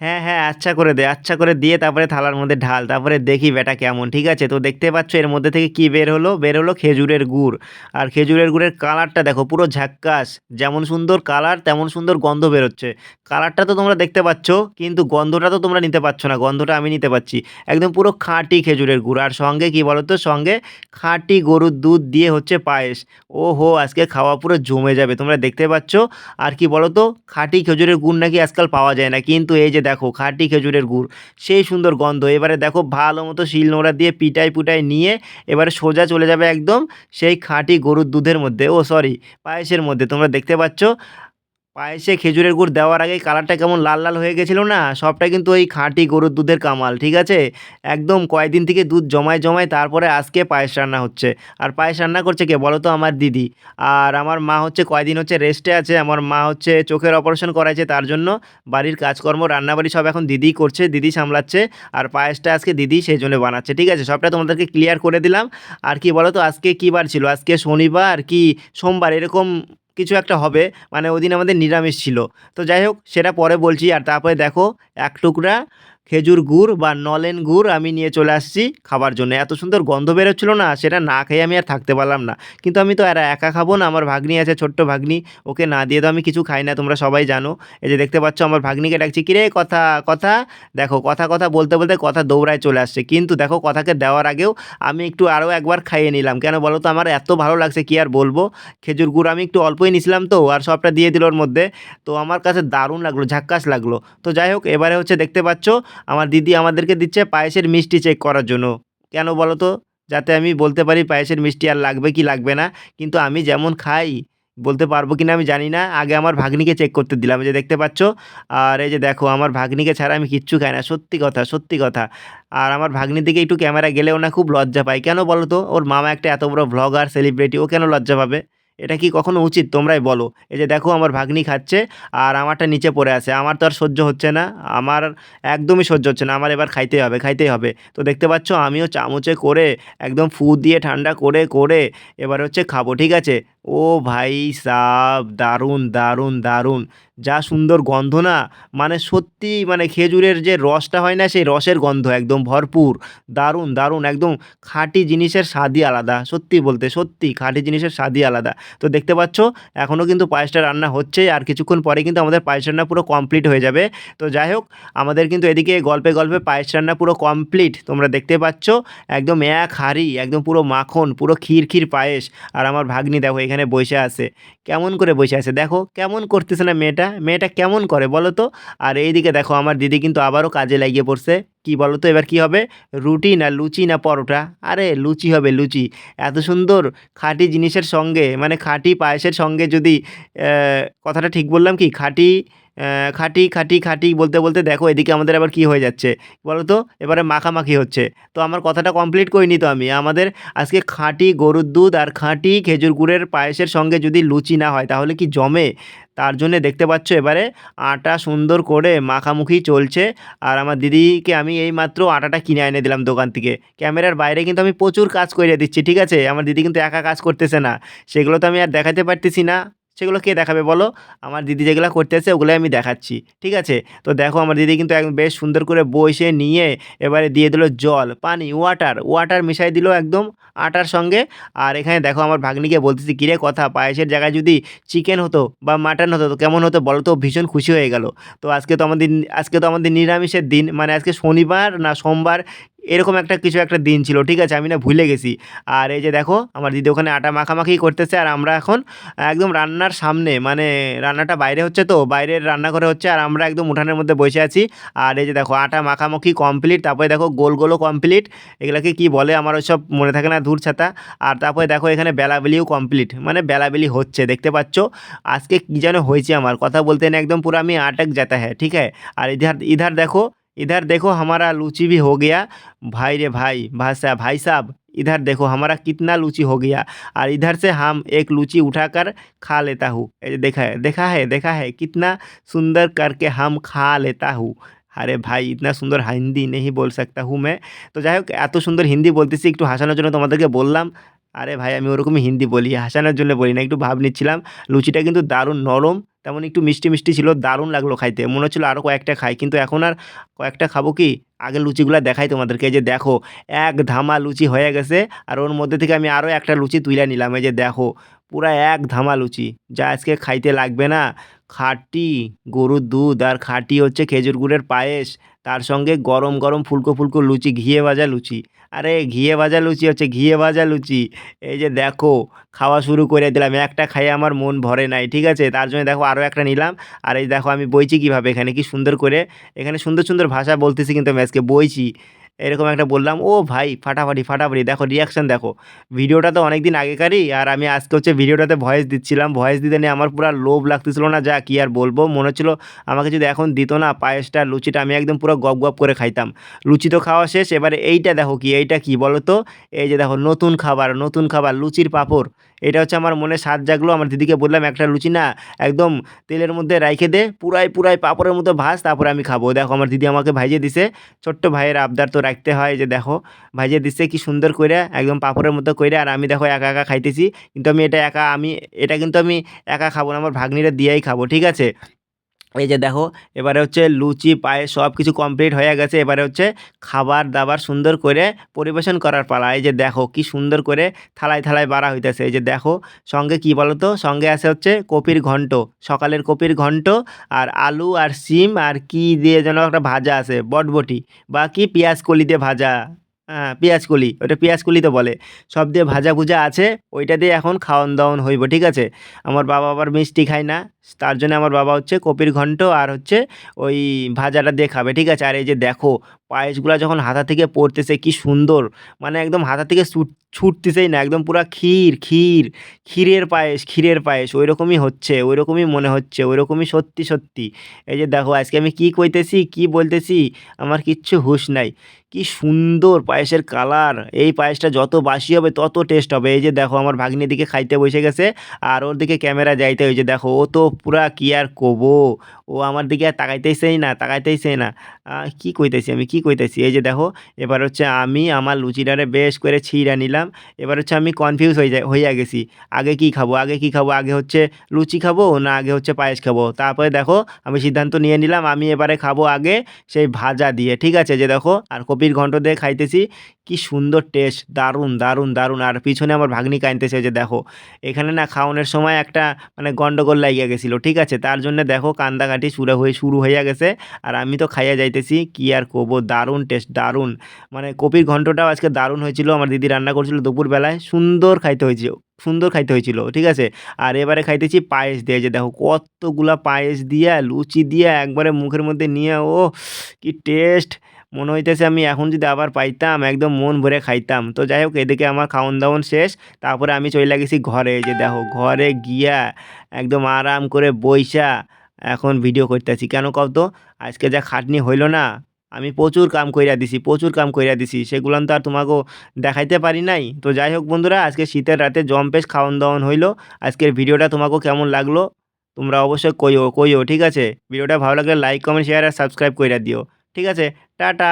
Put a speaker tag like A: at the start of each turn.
A: হ্যাঁ হ্যাঁ আচ্ছা করে দে আচ্ছা করে দিয়ে তারপরে থালার মধ্যে ঢাল, তারপরে দেখি বেটা কেমন, ঠিক আছে? তো দেখতে পাচ্ছ এর মধ্যে থেকে কি বের হলো? বের হলো খেজুরের গুড়। আর খেজুরের গুড়ের কালারটা দেখো, পুরো ঝাক্কাস। যেমন সুন্দর কালার, তেমন সুন্দর গন্ধ বেরোচ্ছে। কালারটা তো তোমরা দেখতে পাচ্ছ, কিন্তু গন্ধটা তো তোমরা নিতে পারছ না। গন্ধটা আমি নিতে পাচ্ছি। একদম পুরো খাঁটি খেজুরের গুড়। আর সঙ্গে কি বলো তো সঙ্গে খাঁটি গরুর দুধ দিয়ে হচ্ছে পায়েস। ও হো আজকে খাওয়া পুরো জমে যাবে, তোমরা দেখতে পাচ্ছ। আর কি বলো তো খাঁটি খেজুরের গুড় নাকি আজকাল পাওয়া যায় না। কিন্তু এই যে দেখো খাঁটি খেজুরের গুড়, সেই সুন্দর গন্ধ। এবারে দেখো ভালো মতো শিল নোড়া দিয়ে পিটাই পুটাই নিয়ে এবারে সোজা চলে যাবে একদম সেই খাঁটি গরুর দুধের মধ্যে। ও সরি পায়েসের মধ্যে। তোমরা দেখতে পাচ্ছ পায়েসে খেজুরের গুড় দেওয়ার আগেই কালারটা কেমন লাল লাল হয়ে গেছিল না? সবটা কিন্তু ওই খাঁটি গরুর দুধের কামাল, ঠিক আছে? একদম কয়েকদিন থেকে দুধ জমায় জমায় তারপরে আজকে পায়েস রান্না হচ্ছে। আর পায়েস রান্না করছে কে? বলো তো আমার দিদি। আর আমার মা হচ্ছে কয়দিন হচ্ছে রেস্টে আছে, আমার মা হচ্ছে চোখের অপারেশন করাইছে তার জন্য। বাড়ির কাজকর্ম, রান্নাবাড়ি সব এখন দিদি করছে, দিদি সামলাচ্ছে। আর পায়েসটা আজকে দিদি সেই জন্য বানাচ্ছে, ঠিক আছে? সবটা তোমাদেরকে ক্লিয়ার করে দিলাম। আর কি বলো তো, আজকে কী বার ছিল? আজকে শনিবার কি সোমবার? এরকম কিছু একটা হবে। মানে ওদিন আমাদের নিরামিষ ছিল। তো যাই হোক, সেটা পরে বলছি। আর তারপরে দেখো, এক টুকরা খেজুর গুড় বা নলেন গুড় আমি নিয়ে চলে আসছি খাবার জন্য। এত সুন্দর গন্ধ বেরোচ্ছিলো না, সেটা না খেয়ে আমি আর থাকতে পারলাম না। কিন্তু আমি তো আর একা খাব না, আমার ভাগ্নি আছে, ছোট্ট ভাগ্নি, ওকে না দিয়ে তো আমি কিছু খাই না, তোমরা সবাই জানো। এই যে দেখতে পাচ্ছ, আমার ভাগ্নিকে ডাকছি, কিরে, কথা কথা? দেখো, কথা কথা বলতে বলতে কথা দৌড়ায় চলে আসছে। কিন্তু দেখো, কথাকে দেওয়ার আগেও আমি একটু আরও একবার খাইয়ে নিলাম। কেন বলো তো, আমার এত ভালো লাগছে, কি আর বলব? খেজুর গুড় আমি একটু অল্পই নিছিলাম তো, আর সবটা দিয়ে দিল ওর মধ্যে। তো আমার কাছে দারুণ লাগল, ঝাক্কাস লাগল। তো যাই হোক, এবারে হচ্ছে দেখতে পাচ্ছ আমার দিদি আমাদেরকে দিচ্ছে পায়েসের মিষ্টি চেক করার জন্য। কেন বলো তো যাতে আমি বলতে পারি পায়েসের মিষ্টি আর লাগবে কি লাগবে না, কিন্তু আমি যেমন খাই, বলতে পারব কি না আমি জানি না। আগে আমার ভাগ্নিকে চেক করতে দিলাম যে দেখতে পাচ্ছ? আর এই যে দেখো, আমার ভাগ্নিকে ছাড়া আমি কিচ্ছু খাই না, সত্যি কথা সত্যি কথা। আর আমার ভাগ্নি দিকে একটু ক্যামেরা গেলেও না খুব লজ্জা পায়। কেন বলো তো ওর মামা একটা এত বড় ভ্লগার সেলিব্রিটি ও কেন লজ্জা পাবে? এটা কি কখনো উচিত? তোমরাই বলো। এই যে দেখো আমার ভাগ্নি খাচ্ছে আর আমারটা নিচে পড়ে আছে। আমার তো আর সহ্য হচ্ছে না। আমার একদমই সহ্য হচ্ছে না। আমার এবার খাইতেই হবে খাইতেই হবে। তো দেখতে পাচ্ছ, আমিও চামচে করে একদম ফু দিয়ে ঠান্ডা করে করে এবার হচ্ছে খাব, ঠিক আছে? ও ভাই সাব, দারুণ দারুণ দারুণ। যা সুন্দর গন্ধ না? মানে সত্যি মানে খেজুরের যে রসটা হয় না, সেই রসের গন্ধ একদম ভরপুর। দারুণ দারুণ, একদম খাঁটি জিনিসের স্বাদই আলাদা। সত্যি বলতে, সত্যি খাঁটি জিনিসের স্বাদই আলাদা। তো দেখতে পাচ্ছ এখনও কিন্তু পায়েসটা রান্না হচ্ছে আর কিছুক্ষণ পরে কিন্তু আমাদের পায়েস রান্না পুরো কমপ্লিট হয়ে যাবে। তো যাই হোক, আমাদের কিন্তু এদিকে গল্পে গল্পে পায়েস রান্না পুরো কমপ্লিট তোমরা দেখতে পাচ্ছ, একদম এক হাঁড়ি, একদম পুরো মাখন, পুরো ক্ষীর ক্ষীর পায়েস। আর আমার ভাগ্নি দেখো, এখানে বসে আছে। কেমন করে বসে আছে? দেখো, কেমন করতেছে না মেয়েটা? মেয়েটা কেমন করে বলো তো? আর এইদিকে দেখো, আমার দিদি কিন্তু আবারও কাজে লাগিয়ে পড়ছে। কি বলো তো? এবার কি হবে? রুটি না লুচি না পরোটা? আরে, লুচি হবে লুচি। এত সুন্দর খাঁটি জিনিসের সঙ্গে মানে খাঁটি পায়েসের সঙ্গে যদি কথাটা ঠিক বললাম কি? খাঁটি খাঁটি খাঁটি খাঁটি বলতে বলতে দেখো এদিকে আমাদের আবার কি হয়ে যাচ্ছে। বলো তো এবারে মাখামাখি হচ্ছে। তো আমার কথাটা কমপ্লিট করিনি তো আমি। আমাদের আজকে খাঁটি গরুর দুধ আর খাঁটি খেজুর গুড়ের পায়েসের সঙ্গে যদি লুচি না হয়, তাহলে কি জমে? তার জন্যে দেখতে পাচ্ছ এবারে আটা সুন্দর করে মাখামুখি চলছে। আর আমার দিদিকে আমি এই মাত্র আটাটা কিনে এনে দিলাম দোকান থেকে। ক্যামেরার বাইরে কিন্তু আমি প্রচুর কাজ করে দিচ্ছি, ঠিক আছে? আমার দিদি কিন্তু একা কাজ করতেছে না। সেগুলো তো আমি আর দেখাতে পারতেছি না। সেগুলো কে দেখাবে বলো? আমার দিদি যেগুলো করতেছে ওগুলো আমি দেখাচ্ছি, ঠিক আছে? তো দেখো আমার দিদি কিন্তু একদম বেশ সুন্দর করে বসে নিয়ে এবারে দিয়ে দিল জল, পানি ওয়াটার ওয়াটার মিশাই দিল একদম আটার সঙ্গে। আর এখানে দেখো আমার ভাগ্নিকে বলতেছি, কিরে কথা, পায়েসের জায়গায় যদি চিকেন হতো বা মাটন হতো, তো কেমন হতো বলো তো? ভীষণ খুশি হয়ে গেল। তো আজকে তো আমাদের, আজকে তো আমাদের নিরামিষের দিন মানে আজকে শনিবার না সোমবার এরকম একটা কিছু একটা দিন ছিল, ঠিক আছে? আমি না ভুলে গেছি। আর এই যে দেখো, আমার দিদি ওখানে আটা মাখামাখি করতেছে, আর আমরা এখন একদম রান্নার সামনে মানে রান্নাটা বাইরে হচ্ছে তো, বাইরের রান্নাঘরে হচ্ছে, আর আমরা একদম উঠানের মধ্যে বসে আছি। আর এই যে দেখো, আটা মাখামাখি কমপ্লিট তারপরে দেখো, গোল গোলও কমপ্লিট এগুলাকে কি বলে? আমার সব মনে থাকে না, ধূর ছাতা। আর তারপরে দেখো, এখানে বেলাবেলিও কমপ্লিট মানে বেলাবেলি হচ্ছে, দেখতে পাচ্ছ? আজকে কী যেন হয়েছে আমার, কথা বলতে না, একদম পুরো আমি আটক যেতে হ্যাঁ ঠিক আছে আর ইধার ইধার দেখো इधर देखो हमारा लूची भी हो गया भाई रे भाई भाई साहब भाई साहब इधर देखो हमारा कितना लूची हो गया और इधर से हम एक लूची उठाकर खा लेता हूँ ये जो देखा है देखा है देखा है कितना सुंदर करके हम खा लेता हूँ আরে ভাই ইতনা সুন্দর হিন্দি নেই বল सकता हूँ मैं তো যাই হোক এত সুন্দর হিন্দি বলতেছি একটু হাসানোর জন্য তোমাদেরকে বললাম আরে ভাই, আমি ওরকমই হিন্দি বলি, হাসানোর জন্য বলি না, একটু ভাব নিচ্ছিলাম। লুচিটা কিন্তু দারুণ নরম, তেমন একটু মিষ্টি মিষ্টি ছিল, দারুণ লাগল খাইতে। মনে হচ্ছিল আরও কয়েকটা খাই, কিন্তু এখন আর কয়েকটা খাব কি? আগে লুচিগুলো দেখাই তোমাদেরকে যে দেখো, এক ধামা লুচি হয়ে গেছে, আর ওর মধ্যে থেকে আমি আরও একটা লুচি তুলে নিলাম, এই যে দেখো, পুরা এক ধামা লুচি, যা আজকে খাইতে লাগবে না। খাটি গরুর দুধ, আর খাটি হচ্ছে খেজুর গুড়ের পায়েস, তার সঙ্গে গরম গরম ফুলকো ফুলকো লুচি, ঘিয়ে ভাজা লুচি। আরে ঘিয়ে ভাজা লুচি হচ্ছে, ঘিয়ে ভাজা লুচি। এই যে দেখো, খাওয়া শুরু করে দিলাম। একটা খাইয়ে আমার মন ভরে নাই, ঠিক আছে? তার জন্য দেখো আরও একটা নিলাম। আর এই দেখো আমি বইছি কীভাবে এখানে, কি সুন্দর করে। এখানে সুন্দর সুন্দর ভাষা বলতেছি কিন্তু আমি আজকে বইছি। এরকম একটা বললাম, ও ভাই, ফাটাফাটি ফাটাফাটি, দেখো রিয়াকশান দেখো। ভিডিওটা তো অনেক দিন আগেকারই, আর আমি আজকে হচ্ছে ভিডিওটাতে ভয়েস দিচ্ছিলাম। ভয়েস দিতে নিয়ে আমার পুরো লোভ লাগতেছিল না, যা কি আর বলব। মনে হচ্ছিল আমাকে যদি এখন দিত না, পায়েসটা, লুচিটা, আমি একদম পুরো গপ গপ করে খাইতাম। লুচি তো খাওয়া শেষ, এবারে এইটা দেখো কি, এইটা কি বলো তো এই যে দেখো, নতুন খাবার নতুন খাবার, লুচির পাঁপড়। এটা হচ্ছে আমার মনে স্বাদ জাগলো। আমার দিদিকে বললাম, একটা লুচি না, একদম তেলের মধ্যে রাইখে দে, পুরাই পুরাই পাপড়ের মতো ভাজ, তারপরে আমি খাব। দেখো, আমার দিদি আমাকে ভাইজে দিছে। ছোট্ট ভাইয়ের আবদার তো রাখতে হয় যে, দেখো ভাইজে দিছে কি সুন্দর করে একদম পাপড়ের মতো করে আর আমি দেখো একা একা খাইতেছি, কিন্তু আমি এটা একা, আমি, এটা কিন্তু আমি একা খাব না, আমার ভাগ্নিরা দিয়েই খাব, ঠিক আছে? এই যে দেখো, এবারে হচ্ছে লুচি, পায়েস সব কিছু কমপ্লিট হয়ে গেছে। এবারে হচ্ছে খাবার দাবার সুন্দর করে পরিবেশন করার পালা। এই যে দেখো, কি সুন্দর করে থালায় থালায় বাড়া হইতেছে। এই যে দেখো, সঙ্গে কি বলো তো সঙ্গে আছে হচ্ছে কপির ঘন্ট, সকালের কপির ঘন্ট আর আলু আর সিম আর কি দিয়ে যেন একটা ভাজা আছে, বটবটি বা কি পেঁয়াজ কলি দিয়ে ভাজা। হ্যাঁ পেঁয়াজ কলি, ওটা পেঁয়াজ কলি তো বলে। সব দিয়ে ভাজা ভুজা আছে, ওইটা দিয়ে এখন খাওয়ান দাওয়ান হইব, ঠিক আছে? আমার বাবা আবার মিষ্টি খায় না, তার জন্য আমার বাবা হচ্ছে কপির ঘন্ট আর হচ্ছে ওই ভাজাটা দিয়ে খাবে, ঠিক আছে? আর এই যে দেখো পায়েসগুলো যখন হাতা থেকে পড়তেছে, কি সুন্দর। মানে একদম হাতা থেকে ছুটতেছেই না, একদম পুরা ক্ষীর ক্ষীর, ক্ষীরের পায়েস ক্ষীরের পায়েস ওই রকমই হচ্ছে ওই রকমই মনে হচ্ছে ওই রকমই সত্যি সত্যি। এই যে দেখো, আজকে আমি কি কইতেছি, কি বলতেছি, আমার কিচ্ছু হুঁশ নাই। কি সুন্দর পায়েসের কালার, এই পায়েসটা যত বাসি হবে, তত টেস্ট হবে। এই যে দেখো, আমার ভাগ্নির দিকে খাইতে বসে গেছে, আর ওর দিকে ক্যামেরা যাইতে হয়েছে দেখো, ও তো পুরা কি আর কবো, ও আমার দিকে আর তাকাইতেইছেই না তাকাইতেইছেই না। কি কইতেছি আমি? কি কইতেছি? এই যে দেখো, এবার হচ্ছে আমি আমার লুচিটারে বেশ করে ছিঁড়া নিলাম, এবার হচ্ছে আমি কনফিউজ হয়ে যাই, হইয়া গেছি। আগে কি খাব? আগে কি খাব? আগে হচ্ছে লুচি খাব না আগে হচ্ছে পায়েস খাব? তারপরে দেখো, আমি সিদ্ধান্ত নিয়ে নিলাম, আমি এবারে খাব আগে সেই ভাজা দিয়ে, ঠিক আছে? যে দেখো, আর কপির ঘন্ট দিয়ে খাইতেছি। কি সুন্দর টেস্ট দারুণ দারুণ দারুণ। আর পিছনে আমার ভাগ্নি কাঁদতেছে যে দেখো, এখানে না খাওয়ানোর সময় একটা মানে গন্ডগোল লাগিয়া গেছিল, ঠিক আছে? তার জন্য দেখো কান্দাকাটি শুরু হয়ে, শুরু হইয়া গেছে। আর আমি তো খাইয়া যাইতেছি, কি আর করব? দারুণ টেস্ট দারুণ। মানে কপির ঘন্টটাও আজকে দারুণ হয়েছিল, আমার দিদি রান্না করছিল দুপুরবেলায়, সুন্দর খাইতে হয়েছিল, সুন্দর খাইতে হয়েছিল, ঠিক আছে? আর এবারে খাইতেছি পায়েস দিয়ে যে দেখো কতগুলা পায়েস দিয়া, লুচি দিয়া, একবারে মুখের মধ্যে নিয়ে ও কি টেস্ট মনে হইতেছে আমি এখন যদি আবার পাইতাম, একদম মন ভরে খাইতাম। তো যাই হোক এদিকে আমার খাওয়ান দাওয়ান শেষ। তারপরে আমি চলে গেছি ঘরে। যে দেখো, ঘরে গিয়া একদম আরাম করে বইসা এখন ভিডিও করতেছি। কেন কও তো, আজকে যা খাটনি হইল না, আমি প্রচুর কাম কইরা দিছি, প্রচুর কাম কইরা দিছি। সেগুলান তো আর তোমাকেও দেখাইতে পারি নাই। তো যাই হোক বন্ধুরা, আজকে শীতের রাতে জম্পেশ খাওয়ান দাওয়ান হইল। আজকের ভিডিওটা তোমাকেও কেমন লাগল, তোমরা অবশ্যই কইও কইও, ঠিক আছে? ভিডিওটা ভালো লাগলে লাইক কমেন্ট শেয়ার আর সাবস্ক্রাইব কইরা দিও। ঠিক আছে টাটা।